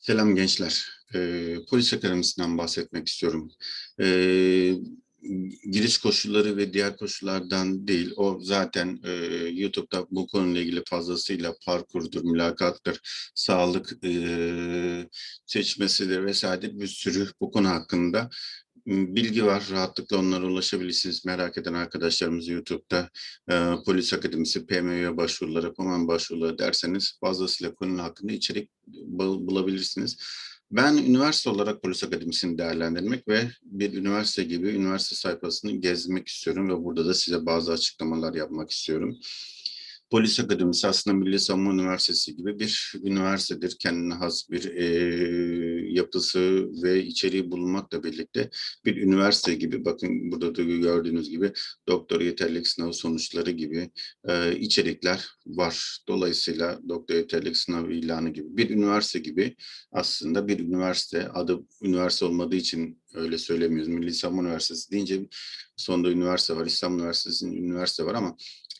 Selam gençler. Ee, polis akademisinden bahsetmek istiyorum. Ee, giriş koşulları ve diğer koşullardan değil. O zaten e, YouTube'da bu konuyla ilgili fazlasıyla parkurdur, mülakattır, sağlık e, seçmesidir vesaire bir sürü bu konu hakkında bilgi var. Rahatlıkla onlara ulaşabilirsiniz. Merak eden arkadaşlarımız YouTube'da e, Polis Akademisi, PMÜ'ye başvuruları, POMEN başvuruları derseniz fazlasıyla konu hakkında içerik bu- bulabilirsiniz. Ben üniversite olarak Polis Akademisi'ni değerlendirmek ve bir üniversite gibi üniversite sayfasını gezmek istiyorum ve burada da size bazı açıklamalar yapmak istiyorum. Polis Akademisi aslında Milli Savunma Üniversitesi gibi bir üniversitedir. Kendine has bir eee, yapısı ve içeriği bulunmakla birlikte bir üniversite gibi bakın burada da gördüğünüz gibi doktor yeterlilik sınavı sonuçları gibi eee, içerikler var. Dolayısıyla doktor yeterlilik sınavı ilanı gibi bir üniversite gibi aslında bir üniversite adı üniversite olmadığı için öyle söylemiyoruz. Milli Savunma Üniversitesi deyince sonunda üniversite var. İstanbul Üniversitesi'nin üniversite var ama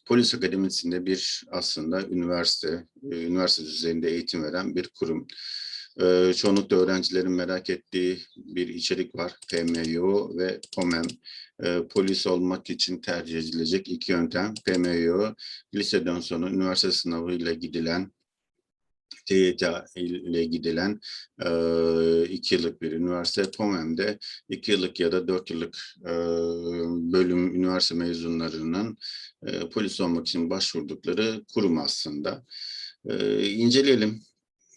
Polis Akademisi'nde bir aslında üniversite, e, üniversite düzeyinde eğitim veren bir kurum. E, çoğunlukla öğrencilerin merak ettiği bir içerik var. PMYO ve POMEM. E, polis olmak için tercih edilecek iki yöntem. PMYO, liseden sonra üniversite sınavıyla gidilen TYT ile gidilen e, iki yıllık bir üniversite. POMEM'de iki yıllık ya da dört yıllık e, bölüm üniversite mezunlarının e, polis olmak için başvurdukları kurum aslında. E, inceleyelim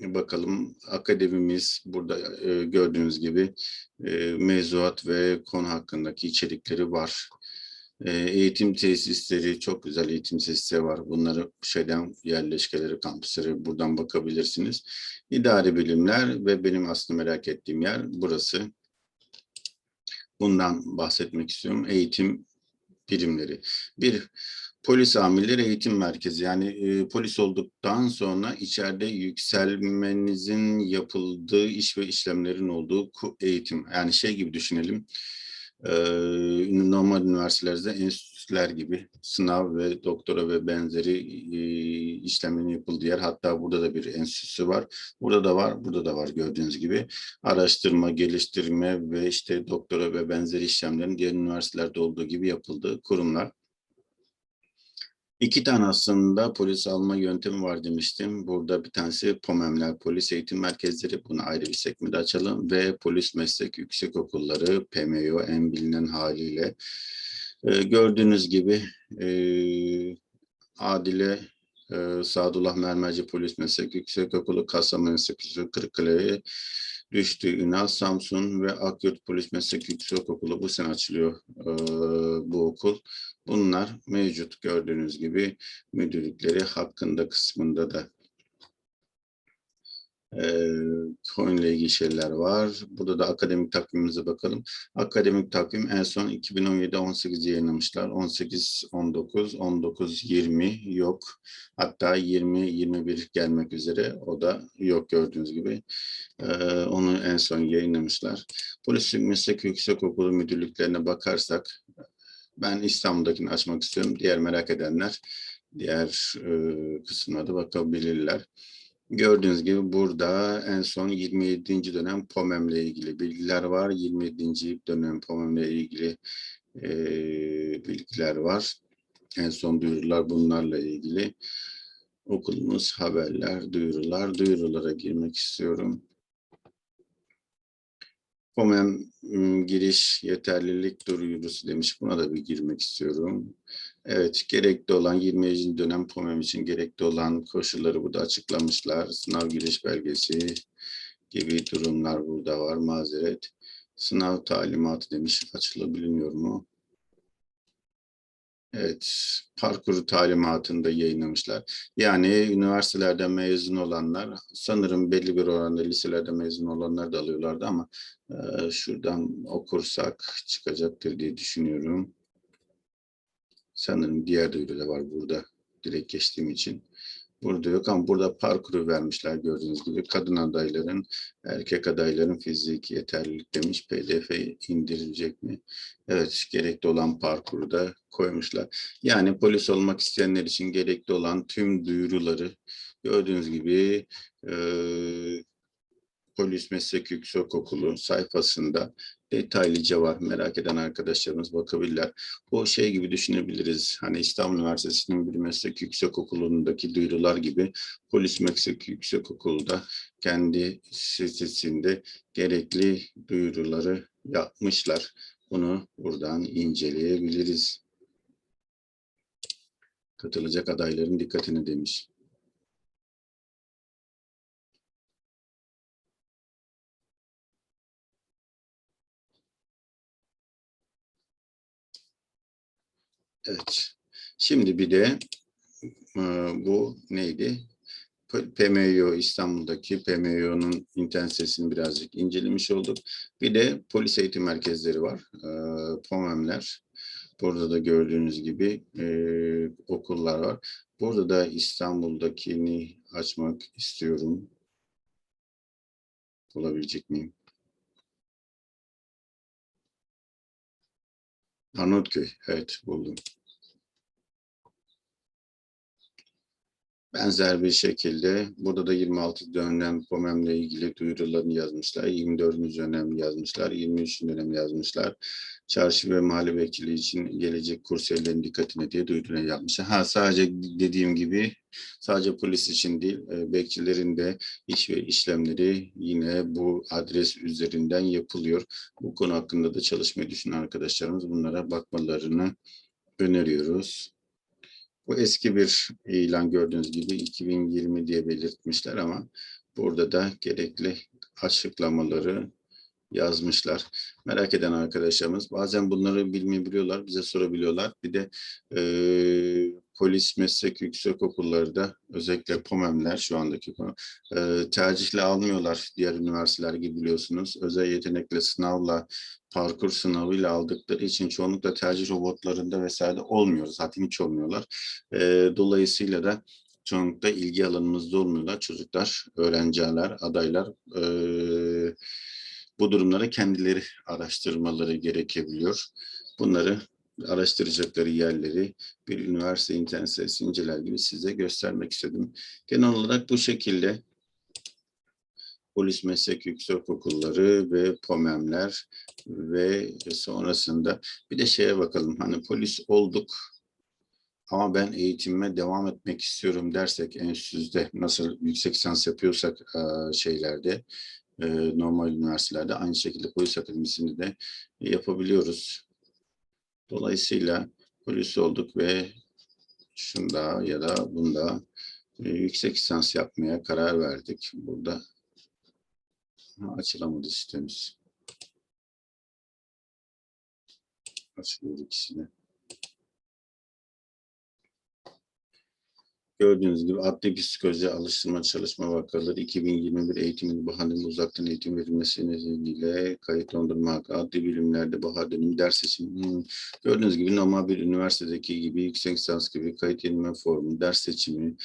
bakalım akademimiz burada e, gördüğünüz gibi e, mevzuat ve konu hakkındaki içerikleri var. E, eğitim tesisleri çok güzel eğitim tesisleri var. Bunları şeyden yerleşkeleri, kampüsleri buradan bakabilirsiniz. İdari bilimler ve benim aslında merak ettiğim yer burası. Bundan bahsetmek istiyorum. Eğitim birimleri. Bir, polis amirleri eğitim merkezi. Yani e, polis olduktan sonra içeride yükselmenizin yapıldığı iş ve işlemlerin olduğu eğitim. Yani şey gibi düşünelim. E, normal üniversitelerde enstitüler gibi sınav ve doktora ve benzeri e, işlemlerin yapıldığı yer. Hatta burada da bir enstitüsü var. Burada da var, burada da var gördüğünüz gibi araştırma, geliştirme ve işte doktora ve benzeri işlemlerin diğer üniversitelerde olduğu gibi yapıldığı kurumlar. İki tane aslında polis alma yöntemi var demiştim. Burada bir tanesi POMEM'ler, polis eğitim merkezleri. Bunu ayrı bir sekmede açalım. Ve polis meslek yüksek okulları, PMYO en bilinen haliyle. Ee, gördüğünüz gibi e, Adile e, Sadullah Mermerci Polis Meslek Yüksek Okulu, Kasım Meslek Yüksek Kırıkkale'ye düştü. Ünal Samsun ve Akyurt Polis Meslek Yüksek Okulu bu sene açılıyor e, bu okul. Bunlar mevcut gördüğünüz gibi müdürlükleri hakkında kısmında da e, konuyla ilgili şeyler var. Burada da akademik takvimimize bakalım. Akademik takvim en son 2017-18 yayınlamışlar. 18, 19, 19, 20 yok. Hatta 20, 21 gelmek üzere. O da yok gördüğünüz gibi. E, onu en son yayınlamışlar. Polis Meslek Yüksekokulu müdürlüklerine bakarsak ben İstanbul'dakini açmak istiyorum. Diğer merak edenler diğer e, kısmına da bakabilirler. Gördüğünüz gibi burada en son 27. dönem POMEM ile ilgili bilgiler var. 27. dönem POMEM ile ilgili e, bilgiler var. En son duyurular bunlarla ilgili. Okulumuz haberler, duyurular, duyurulara girmek istiyorum. POMEM giriş yeterlilik duyurusu demiş. Buna da bir girmek istiyorum. Evet, gerekli olan 20. dönem POMEM için gerekli olan koşulları burada açıklamışlar. Sınav giriş belgesi gibi durumlar burada var. Mazeret. Sınav talimatı demiş. Açılabiliyor mu? Evet, parkuru talimatında yayınlamışlar. Yani üniversitelerden mezun olanlar, sanırım belli bir oranda liselerde mezun olanlar da alıyorlardı ama e, şuradan okursak çıkacaktır diye düşünüyorum. Sanırım diğer duyuru da var burada direkt geçtiğim için. Burada yok ama burada parkuru vermişler gördüğünüz gibi. Kadın adayların, erkek adayların fiziki yeterlilik demiş. PDF indirilecek mi? Evet, gerekli olan parkuru da koymuşlar. Yani polis olmak isteyenler için gerekli olan tüm duyuruları gördüğünüz gibi eee Polis Meslek Yüksekokulu sayfasında detaylıca var. Merak eden arkadaşlarımız bakabilirler. Bu şey gibi düşünebiliriz. Hani İstanbul Üniversitesi'nin bir meslek yüksekokulu'ndaki duyurular gibi Polis Meslek Yüksekokulu da kendi sitesinde gerekli duyuruları yapmışlar. Bunu buradan inceleyebiliriz. Katılacak adayların dikkatini demiş. Evet. Şimdi bir de e, bu neydi? PMYO İstanbul'daki PMYO'nun internet sitesini birazcık incelemiş olduk. Bir de polis eğitim merkezleri var. E, POMEM'ler. Burada da gördüğünüz gibi e, okullar var. Burada da İstanbul'dakini açmak istiyorum. Bulabilecek miyim? Arnavutköy. Evet buldum. Benzer bir şekilde burada da 26 dönem POMEM'le ilgili duyurularını yazmışlar. 24. dönem yazmışlar. 23. dönem yazmışlar. Çarşı ve mahalle bekçiliği için gelecek kursiyerlerin dikkatine diye duyuruları yapmışlar. Ha sadece dediğim gibi sadece polis için değil e, bekçilerin de iş ve işlemleri yine bu adres üzerinden yapılıyor. Bu konu hakkında da çalışmayı düşünen arkadaşlarımız bunlara bakmalarını öneriyoruz. Bu eski bir ilan gördüğünüz gibi 2020 diye belirtmişler ama burada da gerekli açıklamaları yazmışlar. Merak eden arkadaşlarımız bazen bunları bilmeyebiliyorlar, bize sorabiliyorlar. Bir de e, polis meslek yüksekokulları da özellikle POMEM'ler şu andaki e, tercihle almıyorlar diğer üniversiteler gibi biliyorsunuz. Özel yetenekle sınavla parkur sınavıyla aldıkları için çoğunlukla tercih robotlarında vesaire olmuyor. Zaten hiç olmuyorlar. E, dolayısıyla da çoğunlukla ilgi alanımızda olmuyorlar. Çocuklar, öğrenciler, adaylar e, bu durumları kendileri araştırmaları gerekebiliyor. Bunları araştıracakları yerleri bir üniversite internet sitesi inceler gibi size göstermek istedim. Genel olarak bu şekilde polis meslek yüksekokulları ve POMEM'ler ve sonrasında bir de şeye bakalım hani polis olduk ama ben eğitimime devam etmek istiyorum dersek enstitüde nasıl yüksek lisans yapıyorsak e, şeylerde e, normal üniversitelerde aynı şekilde polis akademisini de yapabiliyoruz. Dolayısıyla polis olduk ve şunda ya da bunda e, yüksek lisans yapmaya karar verdik. Burada açılamadı sitemiz. Açılıyor ikisine. Gördüğünüz gibi adli psikoloji alıştırma çalışma vakaları 2021 eğitimin bahar dönemi uzaktan eğitim verilmesi nedeniyle kayıt dondurma hakkı adli bilimlerde bahar dönemi ders seçimi. Hmm. Gördüğünüz gibi normal bir üniversitedeki gibi yüksek lisans gibi kayıt yenilme formu, ders seçimi,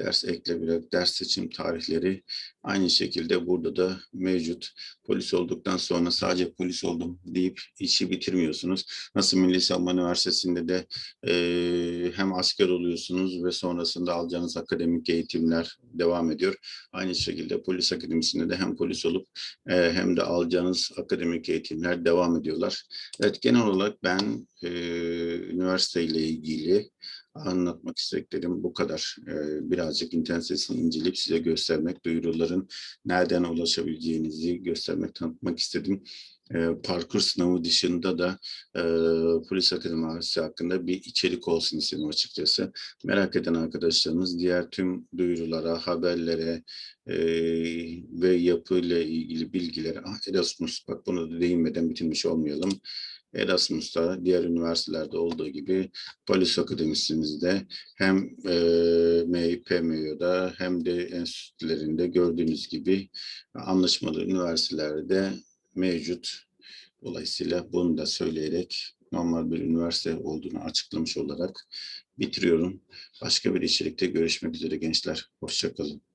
ders ekle bırak, ders seçim tarihleri aynı şekilde burada da mevcut. Polis olduktan sonra sadece polis oldum deyip işi bitirmiyorsunuz. Nasıl Milli Savunma Üniversitesi'nde de e, hem asker oluyorsunuz ve sonrasında alacağınız akademik eğitimler devam ediyor. Aynı şekilde polis akademisinde de hem polis olup e, hem de alacağınız akademik eğitimler devam ediyorlar. Evet genel olarak ben e, üniversite ile ilgili anlatmak istediklerim bu kadar. Ee, birazcık internet sitesini inceleyip size göstermek, duyuruların nereden ulaşabileceğinizi göstermek, tanıtmak istedim. Ee, parkur sınavı dışında da e, polis akademisi hakkında bir içerik olsun istedim açıkçası. Merak eden arkadaşlarımız diğer tüm duyurulara, haberlere e, ve yapıyla ilgili bilgilere, ah, Erasmus bak bunu da değinmeden bitirmiş olmayalım. Erasmus'ta diğer üniversitelerde olduğu gibi polis akademisimizde hem e, MİPMYO'da hem de enstitülerinde gördüğünüz gibi anlaşmalı üniversitelerde mevcut. Dolayısıyla bunu da söyleyerek normal bir üniversite olduğunu açıklamış olarak bitiriyorum. Başka bir içerikte görüşmek üzere gençler. Hoşçakalın.